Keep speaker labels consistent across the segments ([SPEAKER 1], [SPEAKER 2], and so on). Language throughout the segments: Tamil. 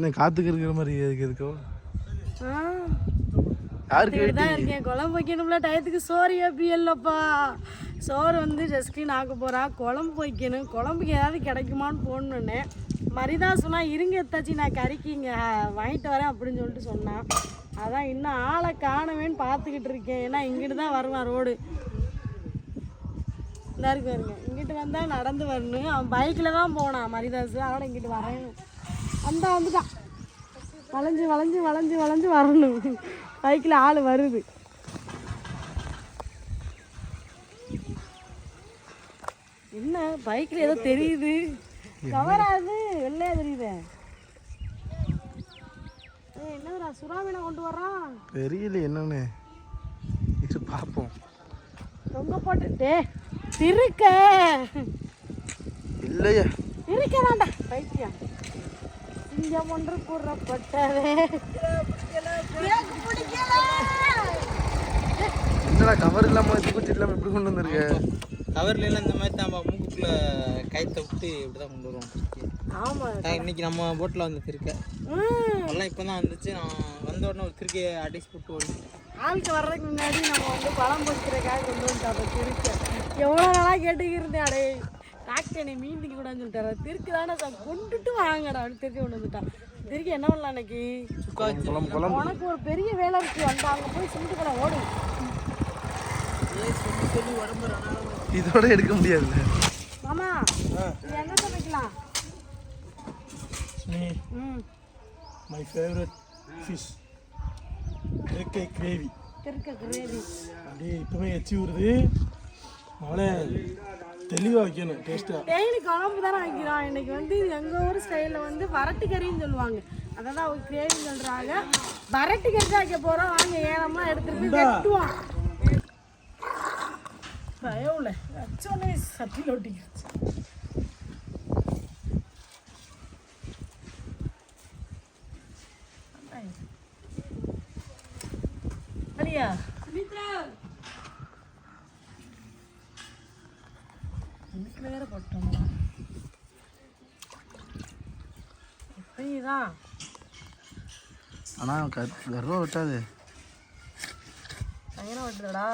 [SPEAKER 1] என்ன காத்துக்கு இருக்கிற மாதிரி இருக்கு
[SPEAKER 2] ஆ.
[SPEAKER 1] யாருக்கு
[SPEAKER 2] தான் இருக்கேன். குழம்பு வைக்கணும்ல டயத்துக்கு சோறு எப்படி இல்லைப்பா. சோறு வந்து ஜஸ்கின் ஆக்க போகிறா குழம்பு வைக்கணும். குழம்புக்கு ஏதாவது கிடைக்குமான்னு போடணுன்னே. மரிதா சொன்னா இருங்க எத்தாச்சி நான் கறிக்கு இங்கே வாங்கிட்டு வரேன் அப்படின்னு சொல்லிட்டு சொன்னான் அதான் இன்னும் ஆளை காணுவேன்னு பார்த்துக்கிட்டு இருக்கேன். ஏன்னா இங்கிட்டு தான் வருவான் ரோடு. இந்த இருக்கு இங்கிட்டு வந்தால் நடந்து வரணும். அவன் பைக்கில் தான் போனான் மரிதாஸ் அவனை இங்கிட்டு வரேன் அந்த வந்துட்டான் வளைஞ்சு வளைஞ்சு வளைஞ்சு வளைஞ்சு வரணும். பைக்கில் ஆள் வருது. என்ன? பைக்கில் ஏதோ தெரியுது. கவராது வெள்ளையா தெரியுது. என்னதுடா? சுறாமீனை கொண்டு வர்றான்
[SPEAKER 1] தெரியல என்னன்னு. இது பார்ப்போம்
[SPEAKER 2] தொங்க போட்டு. டே திருக்க.
[SPEAKER 1] இல்லையா.
[SPEAKER 2] இருக்கதாண்டா பைத்தியம். சிங்கம் ஒன்று.
[SPEAKER 1] என்னடா கவர் இல்லாம தூக்குச்சி இல்லாம எப்படி கொண்டு வந்திருக்க?
[SPEAKER 3] கவர்ல எல்லாம் இந்த மாதிரி தான் மூக்குக்குள்ள கயத்தை விட்டு இப்படிதான் கொண்டு வருவோம்.
[SPEAKER 2] ஆமா.
[SPEAKER 3] நான் இன்னைக்கு நம்ம போட்டில் வந்து திருக்க.
[SPEAKER 2] ம்.
[SPEAKER 3] எல்லாம் இப்போ தான் வந்துச்சு. நான் வந்த உடனே ஒரு திருக்கையை அடிச்சு போட்டு ஓடிட்டேன்
[SPEAKER 2] ஆளுக்கு வர்றதுக்கு முன்னாடி நம்ம வந்து பழம் பொறிக்கிறக்காக கொண்டு வந்துட்டோம் திருக்க. எவ்வளோ நாளாக கேட்டுக்கிருந்தேன் அடே. டாக்டர் என்னை மீன் திங்க கூடாதுன்னு சொல்லிட்டாரு திருக்கு தானே சார். கொண்டுட்டு வாங்கடா. அப்படின்னு திருக்க கொண்டு வந்துட்டான் திருக்கி என்ன பண்ணலாம் அன்னைக்கு? உனக்கு ஒரு பெரிய வேலை இருக்கு. வந்து அங்கே போய் சிந்துக்கடை ஓடு.
[SPEAKER 3] சொல்லி சொல்லி உடம்பு
[SPEAKER 1] இதோட எடுக்க முடியாதுல்ல.
[SPEAKER 2] மாமா இது என்ன சமைக்கலாம் ம்.
[SPEAKER 4] Favorite fish. இறக்கை கிரேவி.
[SPEAKER 2] திருக்க கிரேவி.
[SPEAKER 4] அப்படியே இப்போவே எச்சி விடுது அவளை தெளிவாக வைக்கணும் டேஸ்ட்டாக
[SPEAKER 2] டெய்லி குழம்பு தானே வைக்கிறோம் இன்னைக்கு வந்து எங்கள் ஊர் ஸ்டைலில் வந்து வரட்டு கறின்னு சொல்லுவாங்க. அதை தான் அவங்க கிரேவின்னு சொல்கிறாங்க வரட்டு கறி தான் வைக்க போகிறோம் வாங்க ஏனம்லாம் எடுத்துட்டு போய் வெட்டுவோம். பயவுல. வச்சோன்னே சட்டியில் ஒட்டிக்கிடுச்சு அடியா இதுக்குள்ள வேற போட்டோம்ல இப்படிதான்
[SPEAKER 1] ஆனா க- கர்வம் விட்டாது?
[SPEAKER 2] பயணம் விட்டுறடா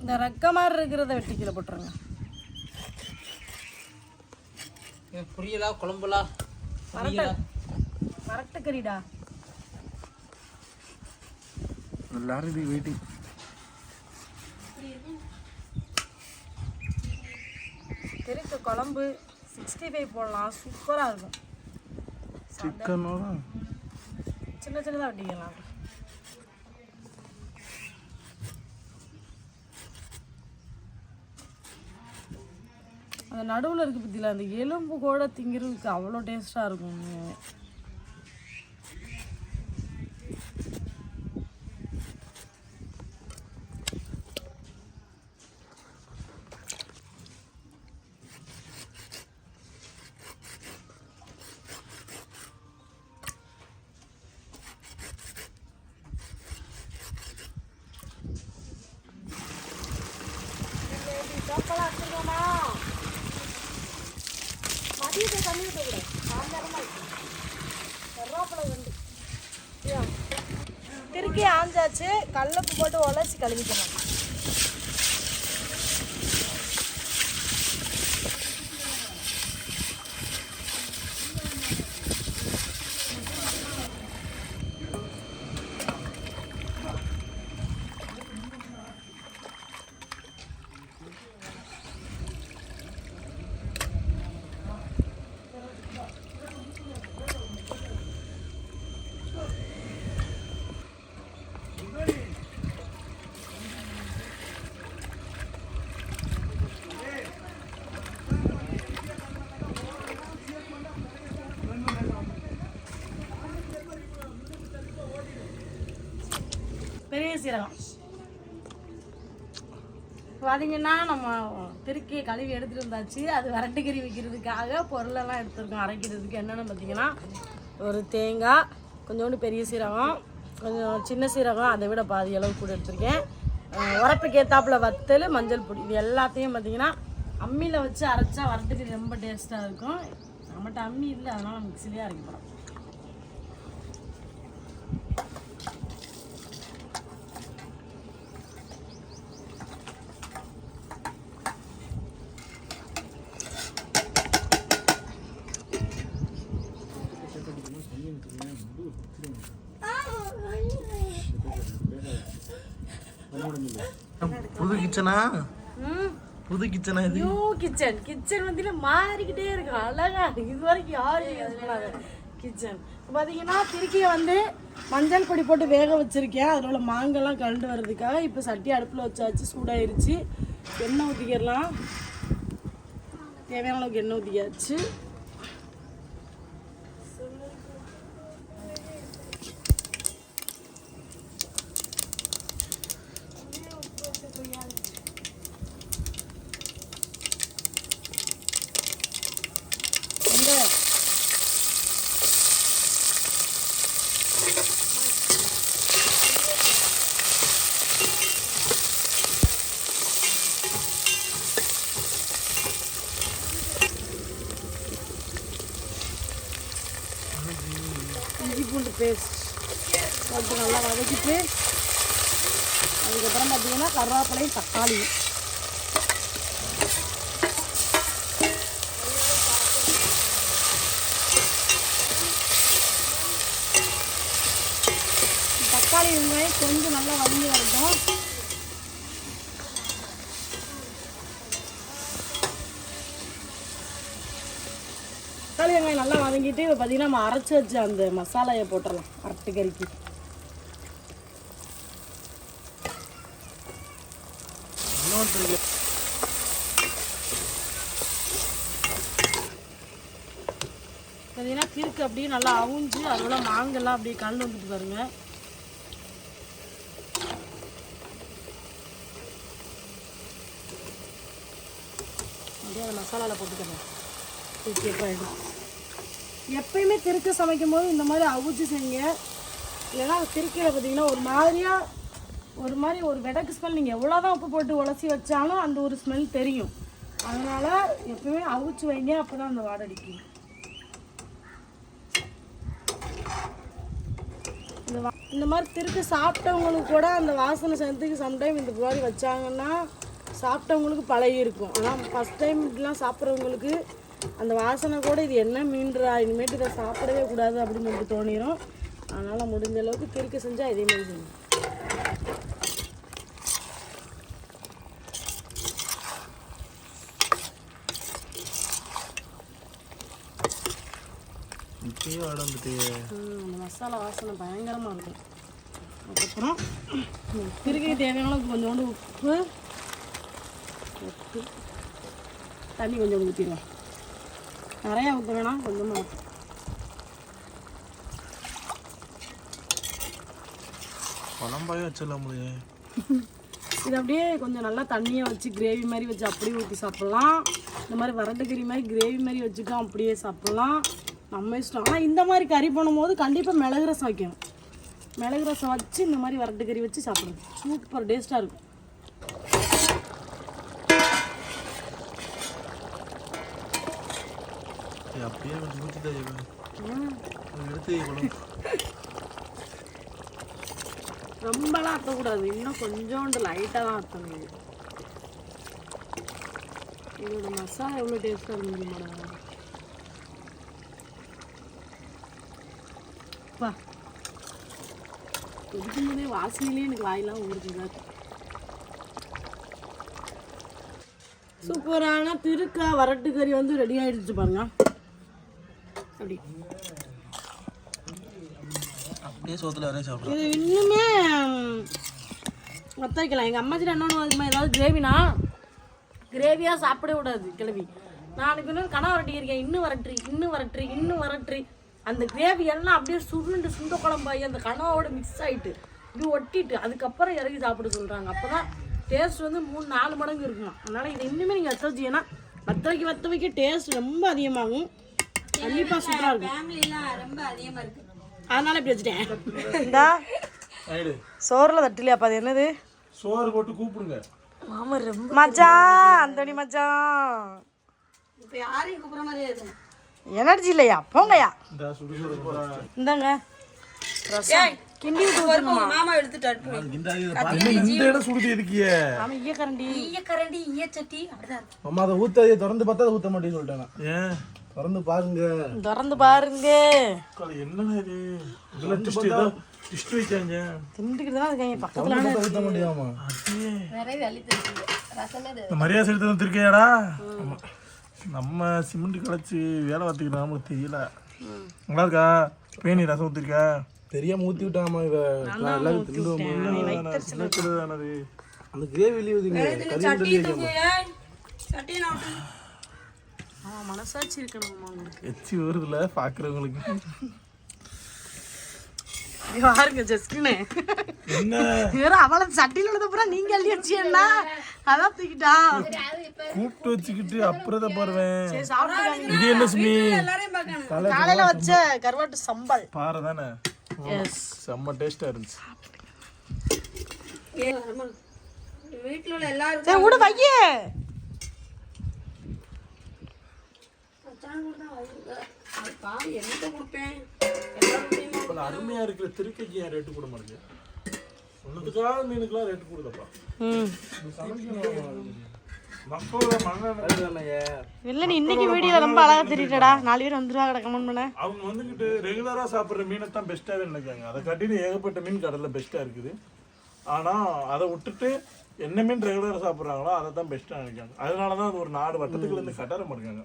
[SPEAKER 2] இந்த ரெக்க மாதிரி இருக்கிறத வெட்டி கீழே போட்டுருங்க.
[SPEAKER 3] புரியலா? குழம்புலா?
[SPEAKER 2] வரட்டு கறிடா.
[SPEAKER 1] எல்லாரும் இது வெயிட்டிங்.
[SPEAKER 2] தெருக்கு குழம்பு சிக்ஸ்டி ஃபைவ் போடலாம். சூப்பராக இருக்கும்.
[SPEAKER 1] சிக்கனோட
[SPEAKER 2] சின்ன சின்னதாக வெட்டிக்கலாம். அந்த நடுவில் இருக்குது பற்றியில் அந்த எலும்பு கூட திங்கிறதுக்கு அவ்வளோ டேஸ்ட்டாக இருக்கும். திருக்கி ஆஞ்சாச்சு கல்லப்பு போட்டு உழைச்சி கழுவிக்கணும். சீரகம். பார்த்தீங்கன்னா நம்ம திருக்கி கழுவி எடுத்துகிட்டு இருந்தாச்சு அது வரட்டுக்கறி வைக்கிறதுக்காக பொருளெல்லாம் எடுத்துருக்கோம் அரைக்கிறதுக்கு. என்னென்னு பார்த்தீங்கன்னா ஒரு தேங்காய் கொஞ்சோண்டு பெரிய சீரகம் கொஞ்சம் சின்ன சீரகம் அதை விட பாதி அளவு கூட எடுத்திருக்கேன். உரப்புக்கு ஏத்தாப்புல வத்தல் மஞ்சள் பொடி இது எல்லாத்தையும் பார்த்தீங்கன்னா அம்மியில் வச்சு அரைச்சா வரட்டுக்கறி ரொம்ப டேஸ்ட்டாக இருக்கும். நம்மகிட்ட அம்மி இல்லை அதனால் மிக்சிலேயே அரைக்க போகிறோம்
[SPEAKER 1] கிச்சனா புது கிச்சனா இது?
[SPEAKER 2] நியூ கிச்சன் கிச்சன் வந்து மாறிக்கிட்டே இருக்கும் அழகா. இது வரைக்கும் யாரும் யூஸ் பண்ணாத கிச்சன் பார்த்தீங்கன்னா திருக்கியை வந்து மஞ்சள் பொடி போட்டு வேக வச்சிருக்கேன். அதில் உள்ள மாங்கெல்லாம் கலந்து வர்றதுக்காக இப்போ சட்டி அடுப்பில் வச்சாச்சு. சூடாயிருச்சு. எண்ணெய் ஊற்றிக்கிடலாம் தேவையான அளவுக்கு எண்ணெய் ஊற்றிக்காச்சு இந்த இஞ்சி பூண்டு பேஸ்ட் போட்டு நல்லா வதக்கிட்டு அதுக்கப்புறம் பார்த்தீங்கன்னா கருவேப்பிலையும் தக்காளி. தக்காளி வெங்காயம் கொஞ்சம் நல்லா வதங்கி வரட்டும். தக்காளி வெங்காயம் நல்லா வதங்கிட்டு இப்போ பார்த்தீங்கன்னா நம்ம அரைச்சி வச்ச அந்த மசாலாயை போட்டுடலாம் அரட்டுக்கறிக்கு. பார்த்தீங்கன்னா கிறுக்கு அப்படியே நல்லா அவுஞ்சு அதோட மாங்கெல்லாம் அப்படியே கலந்து வந்துட்டு பாருங்க. அப்படியே அந்த மசாலாவில் போட்டுக்கிறேன். ஆகிடும் எப்பயுமே திருக்கு சமைக்கும் போது இந்த மாதிரி அவிச்சு செய்யுங்க. இல்லைன்னா திருக்கையில் பார்த்தீங்கன்னா ஒரு மாதிரியாக ஒரு மாதிரி ஒரு விடக்கு ஸ்மெல் நீங்கள் எவ்வளோதான் உப்பு போட்டு உலசி வச்சாலும் அந்த ஒரு ஸ்மெல் தெரியும். அதனால் எப்பயுமே அவிச்சு வைங்க அப்போ தான் அந்த வாடை அடிக்கும். இந்த வா- இந்த மாதிரி திருப்பி சாப்பிட்டவங்களுக்கு கூட அந்த வாசனை சேர்த்துக்கு சம்டைம் இந்த மாதிரி வச்சாங்கன்னா சாப்பிட்டவங்களுக்கு பழகி இருக்கும். ஆனால் ஃபஸ்ட் டைம் இப்படிலாம் சாப்பிட்றவங்களுக்கு அந்த வாசனை கூட இது என்ன மீன்றா? இனிமேட்டு இதை சாப்பிடவே கூடாது அப்படின்னு நமக்கு தோணிடும் அதனால் முடிஞ்ச அளவுக்கு திருக்க செஞ்சால் இதே மாதிரி செய்யணும் மசாலா வாசனை பயங்கரமாக இருக்கும். அதுக்கப்புறம்? திருக்கை தேவையான கொஞ்சோண்டு உப்பு. உப்பு. தண்ணி கொஞ்சம் ஊற்றிடுவோம் நிறையா ஊற்ற வேணாம் கொஞ்சமாக
[SPEAKER 1] குழம்பாவே வச்சிடலாம் முடியும்
[SPEAKER 2] இது அப்படியே கொஞ்சம் நல்லா தண்ணியை வச்சு கிரேவி மாதிரி வச்சு அப்படியே ஊற்றி சாப்பிட்லாம். இந்த மாதிரி வரட்டுக்கறி மாதிரி கிரேவி மாதிரி வச்சுட்டும் அப்படியே சாப்பிட்லாம். நம்ம இஷ்டம். ஆனால் இந்த மாதிரி கறி பண்ணும்போது கண்டிப்பாக மிளகு ரசம் வைக்கணும். மிளகு ரசம் வச்சு இந்த மாதிரி வரட்டுக்கறி வச்சு சாப்பிடணும். சூப்பர் டேஸ்ட்டாக இருக்கும்.
[SPEAKER 1] அப்படியே ஊற்றி தான். எடுத்து
[SPEAKER 2] ரொம்பலாம் அத்தக்கூடாது. இன்னும் கொஞ்சோண்டு லைட்டாக தான் அத்தணும் இது. இதோட மசாலா எவ்வளோ டேஸ்ட்டாக இருக்கும் தெரியுமாடா அப்பா கொதிக்கும் போதே வாசனையிலே எனக்கு வாயெல்லாம் ஊறுதுங்க சூப்பரான திருக்கா வரட்டு கறி வந்து ரெடி ஆகிடுச்சு பாருங்க. அப்படி.
[SPEAKER 1] அப்படியே சோத்துல வரையும் சாப்பிடலாம்
[SPEAKER 2] இது இன்னுமே ஒத்த வைக்கலாம் எங்கள் அம்மா கிட்ட இன்னொன்று அதுமா ஏதாவது கிரேவினா கிரேவியாக சாப்பிடவே கூடாது கிளவி நான் இப்போ இன்னும் கனவு வரட்டியிருக்கேன் இன்னும் வரட்டு இன்னும் வரட்டு இன்னும் வரட்டு அந்த கிரேவி எல்லாம் அப்படியே சுருண்டு சுண்ட குழம்பாயி அந்த கனவோட மிக்ஸ் ஆயிட்டு இப்படி ஒட்டிட்டு அதுக்கப்புறம் இறக்கி சாப்பிட சொல்கிறாங்க அப்போ தான் டேஸ்ட் வந்து மூணு நாலு மடங்கு இருக்கும்? அதனால் இதை இன்னுமே நீங்கள் வத்த வச்சீங்கன்னா வத்த வைக்க வத்த வைக்க டேஸ்ட் ரொம்ப அதிகமாகும். கண்டிப்பாக சூப்பராக இருக்கும்.
[SPEAKER 5] ரொம்ப அதிகமாக இருக்குது
[SPEAKER 2] அதனால இப்படி வச்சுட்டேன். இந்தா சோறில் தட்டலையாப்பா அது என்னது?
[SPEAKER 1] சோறு போட்டு கூப்பிடுங்க.
[SPEAKER 5] மாமா ரொம்ப
[SPEAKER 2] மச்சான் அந்தோனி மச்சான்
[SPEAKER 5] இப்போ யாரையும் கூப்பிட்ற மாதிரியே இருக்கும்
[SPEAKER 2] எனர்ஜி இல்லையா? போங்கய்யா.
[SPEAKER 1] இந்த சுடுசோறு போறா
[SPEAKER 2] இந்தாங்க. கிண்டி
[SPEAKER 5] மாமா எடுத்துட்டு
[SPEAKER 1] இந்த இடம் சுடுதி இருக்கிய
[SPEAKER 2] ஈய கரண்டி.
[SPEAKER 5] ஈய கரண்டி ஈய சட்டி அப்படிதான்
[SPEAKER 4] அம்மா அதை ஊத்தாதே திறந்து பார்த்தா அதை ஊத்த மாட்டேன்னு சொல்லிட்டேன்.
[SPEAKER 1] ஏன்?
[SPEAKER 4] திறந்து பாருங்க.
[SPEAKER 2] திறந்து பாருங்க.
[SPEAKER 1] காலை என்னடா இது? இதெல்லாம் டிஸ்ட் ஏதோ டிஸ்ட் வைக்காங்க
[SPEAKER 2] திண்டுக்கிட்டு தான் இருக்காங்க பக்கத்தில்
[SPEAKER 4] ஊத்த
[SPEAKER 5] நிறைய வலி தெரியுது. ரசமே
[SPEAKER 1] மரியாதை. நம்ம சிமெண்ட் கலைச்சு வேலை பார்த்துக்கிட்டு நமக்கு தெரியல. நல்லா இருக்கா? பேணி ரசம் ஊற்றிருக்கா
[SPEAKER 4] தெரியாம ஊத்தி விட்டாமா இவ? எல்லாரும்
[SPEAKER 1] தானது
[SPEAKER 4] அந்த கிரேவி ஊதிங்க கறி
[SPEAKER 5] சட்டி தூக்கு ஏய் சட்டி நான்
[SPEAKER 2] ஆமாம் மனசாட்சி இருக்கணுமா உங்களுக்கு.
[SPEAKER 1] எச்சி வருதுல பார்க்குறவங்களுக்கு
[SPEAKER 2] பாருங்க ஜஸ்டினு.
[SPEAKER 1] என்ன?
[SPEAKER 2] வெறும் அவளை சட்டியில் உள்ளத பூரா நீங்க அள்ளி வச்சியன்னா அதான் தூக்கிட்டா
[SPEAKER 1] கூப்பிட்டு வச்சுக்கிட்டு அப்புறம் தான் பாருவேன். இது என்ன சுமி?
[SPEAKER 2] காலையில வச்ச கருவாட்டு சம்பல்.
[SPEAKER 1] பாறை தானே?
[SPEAKER 2] எஸ்
[SPEAKER 1] செம்ம டேஸ்டா இருந்துச்சு.
[SPEAKER 5] வீட்டில் உள்ள எல்லாரும்
[SPEAKER 2] விடு வையே
[SPEAKER 5] அது பாவி என்னத்த கொடுப்பேன்
[SPEAKER 1] இப்போ அருமையா இருக்கிற திருக்கைக்கு ஏன் ரேட்டு கூட மாட்டேங்குது ஒன்றுத்துக்காக மீனுக்கெல்லாம் ரேட்டு
[SPEAKER 2] நீ இன்னைக்கு வீடியோ ரொம்ப அழகா தெரியுறடா நாலு பேர் வந்துருவாங்க கமெண்ட் பண்ண
[SPEAKER 1] அவங்க வந்துக்கிட்டு ரெகுலரா சாப்பிட்ற மீனை தான் பெஸ்ட்டாகவே நினைக்காங்க அதை காட்டிலும் ஏகப்பட்ட மீன் கடலில் பெஸ்ட்டாக இருக்குது. ஆனா அதை விட்டுட்டு என்ன மீன் ரெகுலராக சாப்பிட்றாங்களோ அதை தான் பெஸ்ட்டாக நினைக்காங்க அதனால தான் அது ஒரு நாடு வட்டத்துக்குள்ள இருந்து கட்டார மாட்டாங்க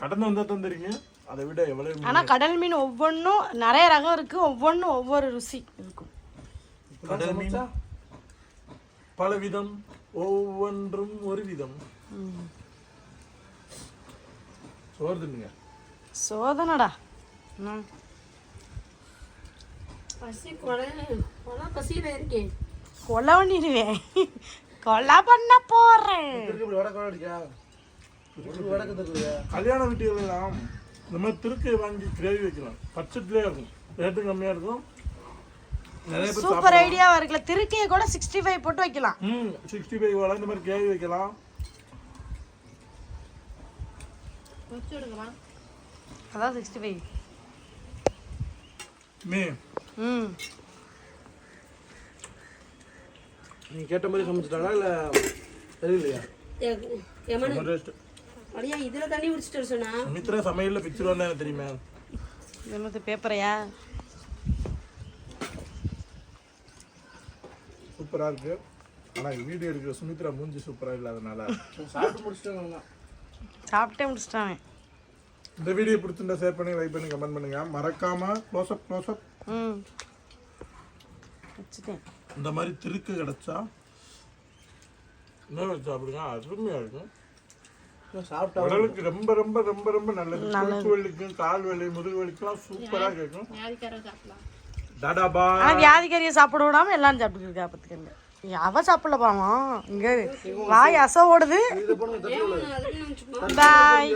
[SPEAKER 1] கடந்து வந்தால் தான் தெரியுங்க அதை விட எவ்வளவு மீன்
[SPEAKER 2] ஆனா கடல் மீன் ஒவ்வொன்றும் நிறைய ரகம் இருக்கு. ஒவ்வொன்றும் ஒவ்வொரு ருசி இருக்கும்.
[SPEAKER 1] கடல் மீன்? பல விதம் ஒவ்வொன்றும் ஒரு விதம் சோறு தின்னுங்க.
[SPEAKER 2] சோதனடா.
[SPEAKER 5] பசி கொலை பசியில் இருக்கேன்
[SPEAKER 2] கொலை பண்ணிடுவேன் கொலை பண்ண போறேன்.
[SPEAKER 1] கல்யாண வீட்டுகளெல்லாம் இந்த மாதிரி திருக்கை வாங்கி கிரேவி வைக்கலாம். பட்ஜெட்லேயே இருக்கும். ரேட்டு கம்மியாக இருக்கும்.
[SPEAKER 2] சூப்பர் ஐடியாவா இருக்குல்ல. திருக்கையை கூட சிக்ஸ்டி ஃபைவ் போட்டு வைக்கலாம்.
[SPEAKER 1] ம் சிக்ஸ்டி ஃபைவ் வள இந்த மாதிரி கிரேவி வைக்கலாம்.
[SPEAKER 2] அதான் சிக்ஸ்டி ஃபைவ்
[SPEAKER 1] மீ
[SPEAKER 2] ம்.
[SPEAKER 4] நீ கேட்ட மாதிரி சமைச்சிட்டாங்களா இல்ல தெரியலையா?
[SPEAKER 5] அப்படியா இதில் தண்ணி குடிச்சிட்டு சொன்னா?
[SPEAKER 1] சுமித்ரா சமையலில் பிச்சிருவான்னு எனக்கு தெரியுமே?
[SPEAKER 2] என்னது பேப்பரையா?
[SPEAKER 1] சூப்பராக இருக்கு. ஆனால் வீடியோ எடுக்கிற சுமித்ரா மூஞ்சி சூப்பராக இல்லாதனால.
[SPEAKER 4] சாப்பிட்டு முடிச்சிட்டாங்க
[SPEAKER 2] சாப்பிட்டே முடிச்சிட்டாங்க
[SPEAKER 1] இந்த வீடியோ பிடிச்சிருந்தா ஷேர் பண்ணி லைக் பண்ணி கமெண்ட் பண்ணுங்க. மறக்காம க்ளோஸ்அப் க்ளோஸ்அப்
[SPEAKER 2] ம். வச்சுட்டேன்.
[SPEAKER 1] இந்த மாதிரி திருக்கு கிடைச்சா இன்னும் வச்சு சாப்பிடுங்க அருமையாக இருக்கும் உடலுக்கு ரொம்ப ரொம்ப ரொம்ப ரொம்ப நல்லது. குறுக்கு வலிக்கும் கால் வலி முதுகு வலிக்கெல்லாம் சூப்பராக கேட்கும். டாடா பா.
[SPEAKER 2] வியாதிக்காரியை சாப்பிட விடாம எல்லாரும் சாப்பிட்டு இருக்கா பார்த்துக்கங்க அவ சாப்பிடல பாவம். இங்க வாய் அசை ஓடுது. பாய்